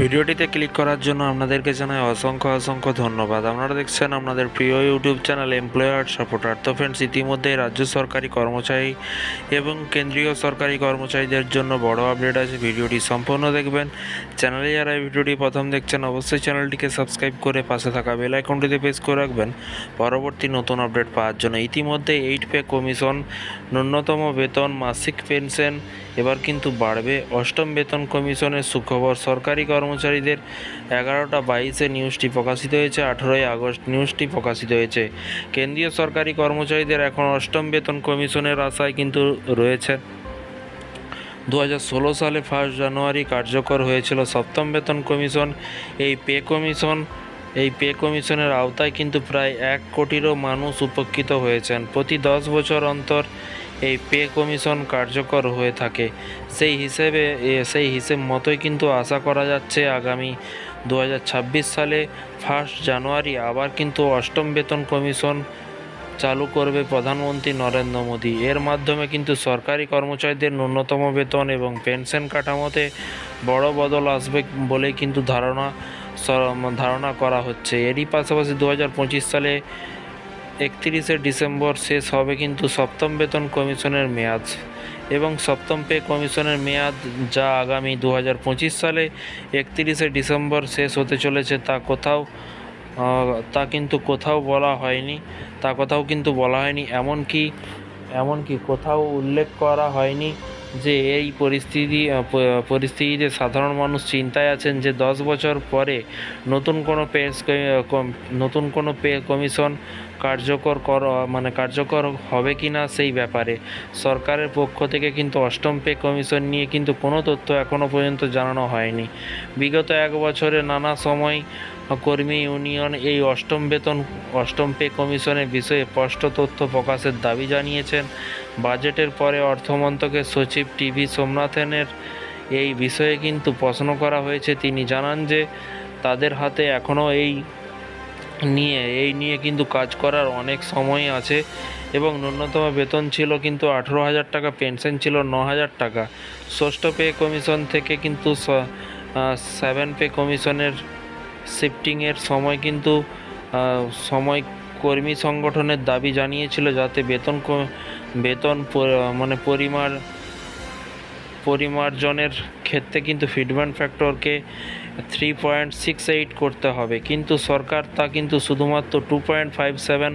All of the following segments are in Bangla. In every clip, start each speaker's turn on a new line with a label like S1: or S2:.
S1: ভিডিওটিতে ক্লিক করার জন্য আপনাদেরকে জানাই অসংখ্য অসংখ্য ধন্যবাদ। আপনারা দেখছেন আপনাদের প্রিয় ইউটিউব চ্যানেল এমপ্লয়ার সাপোর্টার। তো ফ্রেন্ডস ইতিমধ্যে রাজ্য সরকারি কর্মচারী এবং কেন্দ্রীয় সরকারি কর্মচারীদের জন্য বড় আপডেট আছে। ভিডিওটি সম্পূর্ণ দেখবেন। চ্যানেলে যারা ভিডিওটি প্রথম দেখছেন, অবশ্যই চ্যানেলটিকে সাবস্ক্রাইব করে পাশে থাকা বেল আইকনটিতে প্রেস করে রাখবেন। পরবর্তী নতুন আপডেট পাওয়ার জন্য ইতিমধ্যে এইট পে কমিশন ন্যূনতম বেতন, মাসিক পেনশন এবার কিন্তু বাড়বে অষ্টম বেতন কমিশনের সুখবর। সরকারি কর্মচারীদের এগারোটা বাইশে নিউজটি প্রকাশিত হয়েছে, আঠেরোই আগস্ট নিউজটি প্রকাশিত হয়েছে। কেন্দ্রীয় সরকারি কর্মচারীদের এখন অষ্টম বেতন কমিশনের আশায় কিন্তু রয়েছে। দু সালে ফার্স্ট জানুয়ারি কার্যকর হয়েছিল সপ্তম বেতন কমিশন। এই পে কমিশন, এই পে কমিশনের আওতায় কিন্তু প্রায় এক কোটিরও মানুষ উপকৃত হয়েছেন। প্রতি দশ বছর অন্তর এই পে কমিশন কার্যকর হয়ে থাকে। সেই হিসেবে সেই হিসেব মতোই কিন্তু আশা করা যাচ্ছে আগামী দু হাজার ছাব্বিশ সালে ফার্স্ট জানুয়ারি আবার কিন্তু অষ্টম বেতন কমিশন চালু করবে প্রধানমন্ত্রী নরেন্দ্র মোদী। এর মাধ্যমে কিন্তু সরকারি কর্মচারীদের ন্যূনতম বেতন এবং পেনশন কাঠামোতে বড় বদল আসবে বলেই কিন্তু ধারণা ধারণা করা হচ্ছে। এরই পাশাপাশি দু হাজার পঁচিশ সালে একত্রিশে ডিসেম্বর শেষ হবে কিন্তু সপ্তম বেতন কমিশনের মেয়াদ এবং সপ্তম পে কমিশনের মেয়াদ যা আগামী দু হাজার পঁচিশ সালে একত্রিশে ডিসেম্বর শেষ হতে চলেছে তা কোথাও তা কিন্তু কোথাও বলা হয়নি, তা কোথাও কিন্তু বলা হয়নি, এমনকি এমনকি কোথাও উল্লেখ করা হয়নি যে এই পরিস্থিতি পরিস্থিতিতে সাধারণ মানুষ চিন্তায় আছেন যে দশ বছর পরে নতুন কোনো পে নতুন কোনো পে কমিশন কার্যকর কর মানে কার্যকর হবে কি না সেই ব্যাপারে। সরকারের পক্ষ থেকে কিন্তু অষ্টম পে কমিশন নিয়ে কিন্তু কোনো তথ্য এখনও পর্যন্ত জানানো হয়নি। বিগত এক বছরে নানা সময় কর্মী ইউনিয়ন এই অষ্টম বেতন, অষ্টম পে কমিশনের বিষয়ে স্পষ্ট তথ্য প্রকাশের দাবি জানিয়েছেন। বাজেটের পরে অর্থমন্ত্রকের সচিব টিভি সোমনাথনের এই বিষয়ে কিন্তু প্রশ্ন করা হয়েছে। তিনি জানান যে, তাদের হাতে এখনও এই নিয়ে, এই নিয়ে কিন্তু কাজ করার অনেক সময় আছে। এবং ন্যূনতম বেতন ছিল কিন্তু আঠেরো হাজার টাকা, পেনশন ছিল ন হাজার টাকা। ষষ্ঠ পে কমিশন থেকে কিন্তু সেভেন পে কমিশনের শিফটিংয়ের সময় কিন্তু সময় কর্মী সংগঠনের দাবি জানিয়েছিল যাতে বেতন বেতন মানে পরিমাণ পরিমার্জনের ক্ষেত্রে কিন্তু ফিডব্যাক ফ্যাক্টরকে থ্রি পয়েন্ট সিক্স এইট করতে হবে। কিন্তু সরকার তা কিন্তু শুধুমাত্র টু পয়েন্ট ফাইভ সেভেন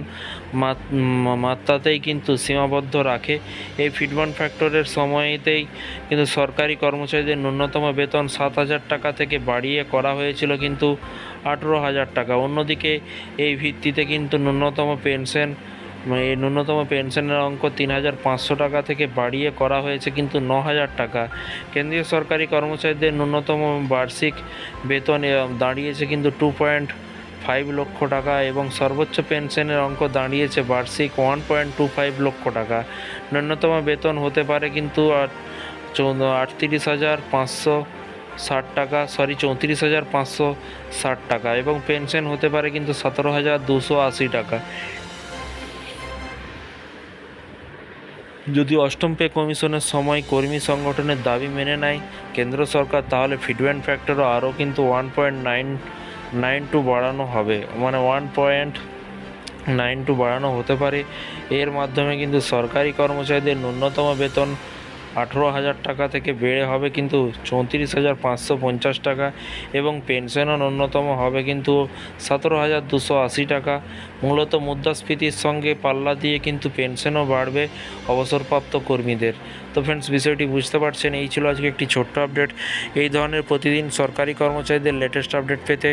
S1: মাত্রাতেই কিন্তু সীমাবদ্ধ রাখে। এই ফিডব্যাক ফ্যাক্টরের সময়তেই কিন্তু সরকারি কর্মচারীদের ন্যূনতম বেতন সাত হাজার টাকা থেকে বাড়িয়ে করা হয়েছিল কিন্তু আঠেরো হাজার টাকা। অন্যদিকে এই ভিত্তিতে কিন্তু ন্যূনতম পেনশন ন্যূনতম পেনশনের অঙ্ক তিন হাজার পাঁচশো টাকা থেকে বাড়িয়ে করা হয়েছে কিন্তু ন হাজার টাকা। কেন্দ্রীয় সরকারি কর্মচারীদের ন্যূনতম বার্ষিক বেতন দাঁড়িয়েছে কিন্তু টু পয়েন্ট ফাইভ লক্ষ টাকা এবং সর্বোচ্চ পেনশনের অঙ্ক দাঁড়িয়েছে বার্ষিক ওয়ান পয়েন্ট টু ফাইভ লক্ষ টাকা। ন্যূনতম বেতন হতে পারে কিন্তু আটত্রিশ হাজার পাঁচশো ষাট টাকা সরি চৌত্রিশ হাজার পাঁচশো ষাট টাকা এবং পেনশন হতে পারে কিন্তু সতেরো হাজার দুশো আশি টাকা। যদি অষ্টম পে কমিশনের সময় কর্মী সংগঠনের দাবি মেনে নেয় কেন্দ্র সরকার, তাহলে ফিডব্যান্ড ফ্যাক্টরও আরও কিন্তু one point nine nine two বাড়ানো হবে। মানে ওয়ান পয়েন্ট নাইন টু বাড়ানো হতে পারে। এর মাধ্যমে কিন্তু সরকারি কর্মচারীদের ন্যূনতম বেতন আঠেরো হাজার টাকা থেকে বেড়ে হবে কিন্তু চৌত্রিশ হাজার পাঁচশো পঞ্চাশ টাকা এবং পেনশনও ন্যূনতম হবে কিন্তু সতেরো হাজার দুশো আশি টাকা। মূলত মুদ্রাস্ফীতির সঙ্গে পাল্লা দিয়ে কিন্তু পেনশনও বাড়বে অবসরপ্রাপ্ত কর্মীদের। তো ফ্রেন্ডস বিষয়টি বুঝতে পারছেন, এই ছিল আজকে একটি ছোট্ট আপডেট এই ধরনের প্রতিদিন সরকারি কর্মচারীদের লেটেস্ট আপডেট পেতে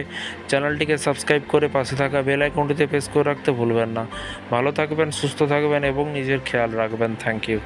S1: চ্যানেলটিকে সাবস্ক্রাইব করে পাশে থাকা বেল আইকনটিতে প্রেস করে রাখতে ভুলবেন না। ভালো থাকবেন, সুস্থ থাকবেন এবং নিজের খেয়াল রাখবেন। Thank you